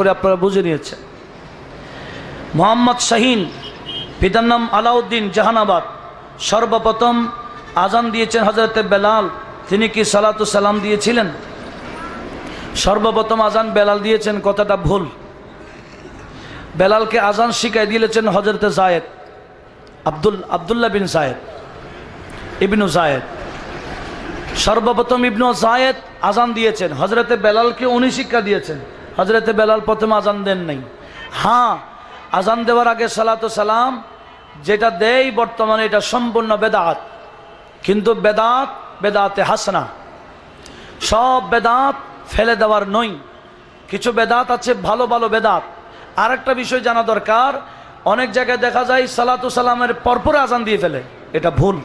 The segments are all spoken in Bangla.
করে আপনারা বুঝে নিয়েছেন। মোহাম্মদ শাহিন, পিতার নাম আলাউদ্দিন জাহানাবাদ। সর্বপ্রথম আজান দিয়েছেন হজরতে বেলাল। তিনি কি সালাতু সালাম দিয়েছিলেন? সর্বপ্রথম আজান বেলাল দিয়েছেন, কথাটা ভুল। বেলালকে আজান শিখাই দিয়েছেন হজরতে জায়েদ, আব্দুল, আবদুল্লাহ বিন জায়েদ, ইবনু জায়েদ। সর্বপ্রথম ইবনু জায়েদ আজান দিয়েছেন। হজরতে বেলালকে উনি শিক্ষা দিয়েছেন। হজরতে বেলাল প্রথম আজান দেন নাই। হ্যাঁ আজান দেওয়ার আগে সালাত সালাম, যেটা দেয় বর্তমানে এটা সম্পূর্ণ বেদাত। কিন্তু বেদাত, বেদাতে হাসনা। সব বেদাত ফেলে দেওয়ার নই। কিছু বেদাত আছে, ভালো ভালো বেদাত। আর একটা বিষয় জানা দরকার, অনেক জায়গায় দেখা যায় সালাতু সালামের পরপর আজান দিয়ে ফেলে। এটা ভুল।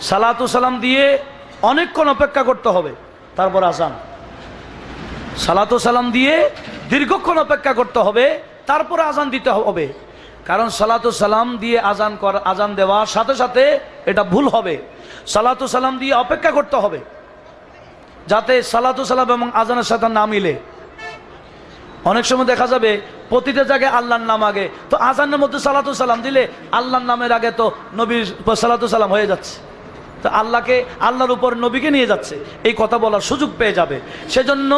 সালাতু সালাম দিয়ে অনেকক্ষণ অপেক্ষা করতে হবে, তারপর আজান। সালাতু সালাম দিয়ে দীর্ঘক্ষণ অপেক্ষা করতে হবে, তারপর আজান দিতে হবে। কারণ সালাতু সালাম দিয়ে আজান কর আজান দেওয়ার সাথে সাথে এটা ভুল হবে। সালাতু সালাম দিয়ে অপেক্ষা করতে হবে, যাতে সালাতু সালাম এবং আজানের সাথে না মিলে। অনেক সময় দেখা যাবে, প্রতিটা জায়গায় আল্লাহর নাম আগে, তো আজানের মধ্যে সালাতু সালাম দিলে আল্লাহর নামের আগে তো নবীর সালাতু সালাম হয়ে যাচ্ছে। তো আল্লাহকে, আল্লাহর উপর নবীকে নিয়ে যাচ্ছে, এই কথা বলার সুযোগ পেয়ে যাবে। সেজন্য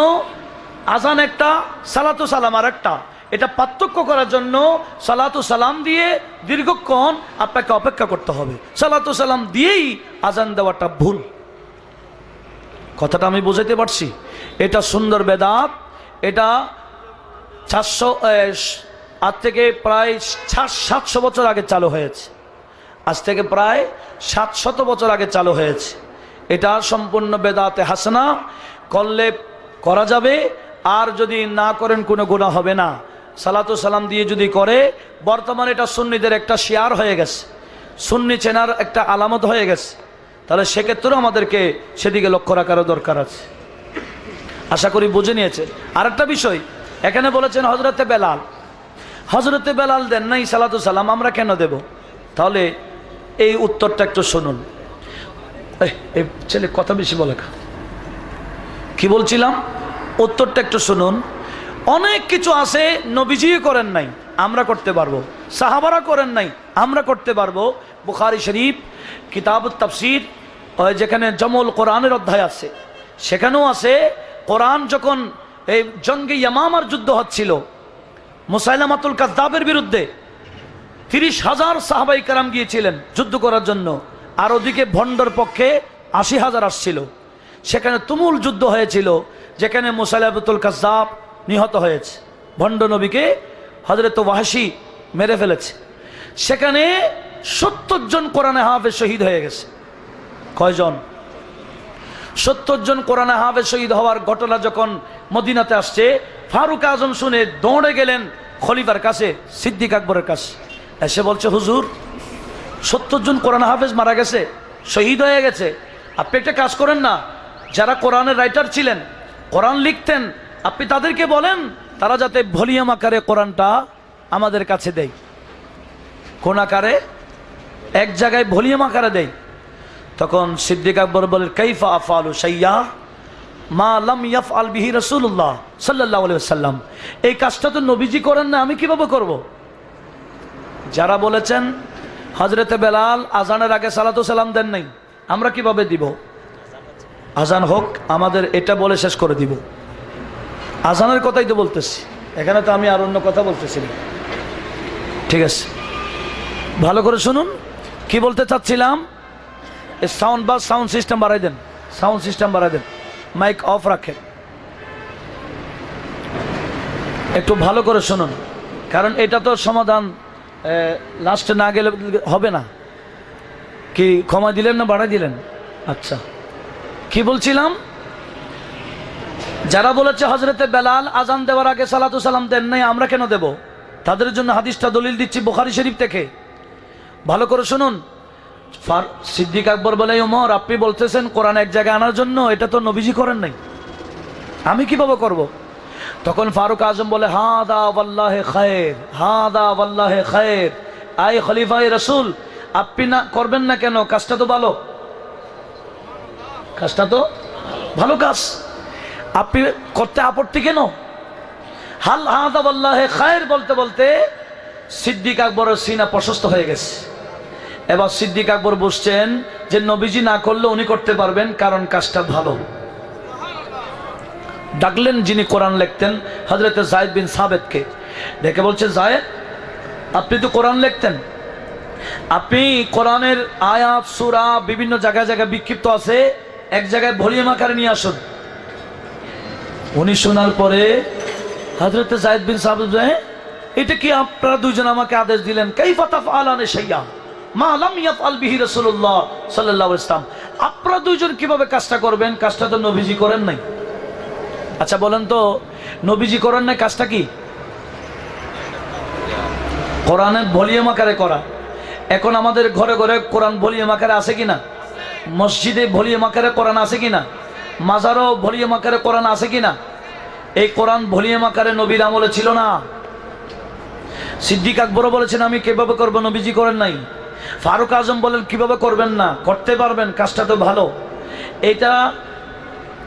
আজান একটা, সালাতু সালাম আর একটা এটা পার্থক্য করার জন্য সালাতু সালাম দিয়ে দীর্ঘক্ষণ আপনাকে অপেক্ষা করতে হবে। সালাতু সালাম দিয়েই আজান দেওয়াটা ভুল। কথাটা আমি বুঝাইতে পারছি? এটা সুন্দর বেদাত। এটা চারশো আজ থেকে প্রায় সাতশো বছর আগে চালু হয়েছে। আজ থেকে প্রায় সাতশত বছর আগে চালু হয়েছে। এটা সম্পূর্ণ বেদাতে হাসনা। করলে করা যাবে আর যদি না করেন কোনো গুণা হবে না। সালাতু সালাম দিয়ে যদি করে, বর্তমানে এটা সুন্নিদের একটা শেয়ার হয়ে গেছে। সুন্নি চেনার একটা আলামত হয়ে গেছে। তাহলে সেক্ষেত্রেও আমাদেরকে সেদিকে লক্ষ্য রাখারও দরকার আছে। আশা করি বুঝে নিয়েছে। আর একটা বিষয়, এখানে বলেছেন হজরতে বেলাল। হজরতে বেলাল দেন নাই সালাতু সালাম, আমরা কেন দেব? তাহলে এই উত্তরটা একটু শুনুন। ছেলে কথা বেশি বলে কি বলছিলাম? উত্তরটা একটু শুনুন। অনেক কিছু আছে নবীজি করেন নাই, আমরা করতে পারব। সাহাবারা করেন নাই, আমরা করতে পারব। বুখারি শরীফ কিতাব তাফসির যেখানে জমল কোরআনের অধ্যায় আছে, সেখানেও আছে, কোরআন যখন এই জঙ্গে ইয়ামামার যুদ্ধ হচ্ছিল, মুসাইলামাতুল কাদ্দাবের বিরুদ্ধে তিরিশ হাজার সাহাবাই কারাম গিয়েছিলেন যুদ্ধ করার জন্য, আর ওদিকে ভণ্ডর পক্ষে আশি হাজার আসছিল। সেখানে তুমুল যুদ্ধ হয়েছিল যেখানে মুসাইলাবতুল কাজাব নিহত হয়েছে। ভণ্ড নবীকে হজরত ওয়াহাসি মেরে ফেলেছে। সেখানে সত্তর জন কোরআনে হাফে শহীদ হয়ে গেছে। কয়জন? সত্তর জন কোরআনে হাফে শহীদ হওয়ার ঘটনা যখন মদিনাতে আসছে, ফারুক আজম শুনে দৌড়ে গেলেন খলিফার কাছে, সিদ্দিক আকবরের কাছে। এসে বলছে, হুজুর, সত্তর জন কোরআন হাফেজ মারা গেছে, শহীদ হয়ে গেছে। আপনি একটা কাজ করেন না, যারা কোরআনের রাইটার ছিলেন কোরআন লিখতেন, আপনি তাদেরকে বলেন, তারা যাতে ভলিউম আকারে কোরআনটা আমাদের কাছে দেয়। কোন আকারে? এক জায়গায় ভলিউম আকারে দেয়। তখন সিদ্দিক আকবর বলেন, কাইফা আফালু সাইয়া মা লাম ইয়াফ আল বিহি রসুল্লাহ সাল্লাহ সাল্লাম এই কাজটা তো নবীজি করেন না, আমি কীভাবে করব। যারা বলেছেন হজরতে বেলাল আজানের আগে সালাতু সালাম দেন নাই, আমরা কীভাবে দিব? আজান হোক, আমাদের এটা বলে শেষ করে দিব। আজানের কথাই তো বলতেছি। এখানে তো আমি আর অন্য কথা বলতেছি না। ঠিক আছে। ভালো করে শুনুন। কি বলতে চাচ্ছিলাম? সাউন্ড বা সাউন্ড সিস্টেম বাড়াই দেন। সাউন্ড সিস্টেম বাড়াই দেন। মাইক অফ রাখেন। একটু ভালো করে শুনুন। কারণ এটা তো সমাধান লাস্টে না গেলে হবে না। কি ক্ষমা দিলেন না বাড়াই দিলেন? আচ্ছা। কি বলছিলাম? যারা বলেছে হজরতে বেলাল আজান দেওয়ার আগে সালাতু সালাম দেন নাই, আমরা কেন দেব? তাদের জন্য হাদিসটা দলিল দিচ্ছি বুখারি শরীফ থেকে। ভালো করে শুনুন। সিদ্দিক আকবর বলে ওমর আপনি বলতেছেন কোরআন এক জায়গায় আনার জন্য, এটা তো নবীজি করেন নাই। আমি কীভাবে করব। তখন ফারুক আজম বলে হা দা ওয়াল্লাহে খায়ের হা দা খায়ের। আই খলিফাই রসুল, আপনি না করবেন না কেন? কাজটা তো ভালো। কাজটা তো ভালো কাজ। আপনি করতে আপত্তি কেন? হাল হাদাবাল্লাহে খায়ের বলতে বলতে সিদ্দিক আকবরের সিনা প্রশস্ত হয়ে গেছে। এবার সিদ্দিক আকবর বসছেন যে নবীজি না করলে উনি করতে পারবেন, কারণ কাজটা ভালো। ডাকলেন যিনি কোরআন লিখতেন হজরত জায়দ বিন সাবেদকে দেখে বলছে জায়েদ আপনি তো কোরআন লিখতেন। আপনি কোরআনের আয়াত, সুরা বিভিন্ন জায়গায় জায়গায় বিক্ষিপ্ত আছে। এক জায়গায় ভলিউম আকারে নিয়ে আসুন। উনি শোনার পরে হজরত জায়দ বিন সাহেব এটা কি আপনারা দুজন আমাকে আদেশ দিলেন? কাই ফাতাফ আলানে সাইয়া মা আলাইহি ওয়াসাল্লাম। আপনারা কীভাবে কাজটা করবেন? কাজটা তো করেন নাই। আচ্ছা বলেন তো, নবীজি করেন কাজটা কি? আকারে করা। এখন আমাদের ঘরে ঘরে কোরআন ভলিউম আকারে আছে কিনা? মসজিদে ভলিউম আকারে কোরআন আছে কিনা? মাজারও ভলিউম আকারে কোরআন আছে কিনা? এই কোরআন ভলিউম আকারে নবীর আমলে ছিল না। সিদ্দিক আকবরও বলেছেন, আমি কীভাবে করব? নবীজি করেন নাই। ফারুক আজম বলেন, কীভাবে করবেন না? করতে পারবেন, কাজটা তো ভালো। এটা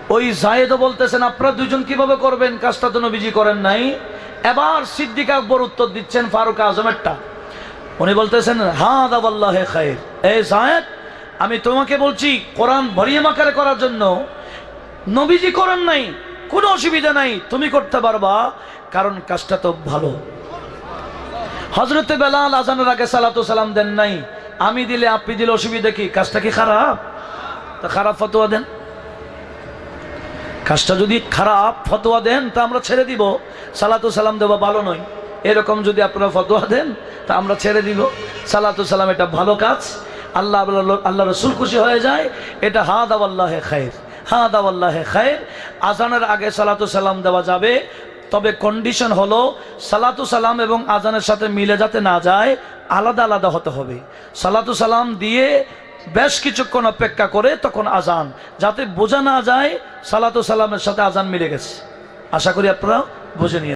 ওই জায়েদও বলতেছেন, আপনারা দুজন কীভাবে করবেন? কাজটা তো নবীজি করেন নাই। এবার সিদ্দিক আকবর উত্তর দিচ্ছেন ফারুক আজমেরটা। উনি বলতেছেন হ্যাঁ দাবাল্লাহ খায়ের এই জায়েদ আমি তোমাকে বলছি, কোরআন ভরিয়ে মাকারে করার জন্য নবীজি করেন নাই, কোনো অসুবিধা নাই, তুমি করতে পারবা, কারণ কাজটা তো ভালো। হজরতে বেলাল আজানের আগে সালাতু সালাম দেন নাই, আমি দিলে আপনি দিলে অসুবিধা কি, কাজটা কি খারাপ? তা খারাপ ফতোয়া দেন। কাজটা যদি খারাপ ফতোয়া দেন, তা আমরা ছেড়ে দিব, সালাতু সালাম দেওয়া ভালো নয়। এরকম যদি আপনারা ফতোয়া দেন, তা আমরা ছেড়ে দিব। সালাতু সালাম এটা ভালো কাজ আল্লাহ আল্লাহ- আল্লাহ রসুল খুশি হয়ে যায়, এটা হা দাওয়াল্লাহে খায়ের হা দাওয়াল্লাহে খায়ের আজানের আগে সালাতু সালাম দেওয়া যাবে, তবে কন্ডিশন হলো সালাতু সালাম এবং আজানের সাথে মিলে যাতে না যায়, আলাদা আলাদা হতে হবে। সালাতু সালাম দিয়ে বেশ কিছুক্ষণ অপেক্ষা করে তখন আজান, যাতে বোঝা না যায় সালাতু সালামের সাথে আজান মিলে গেছে। আশা করি আপনারা বুঝে নিয়ে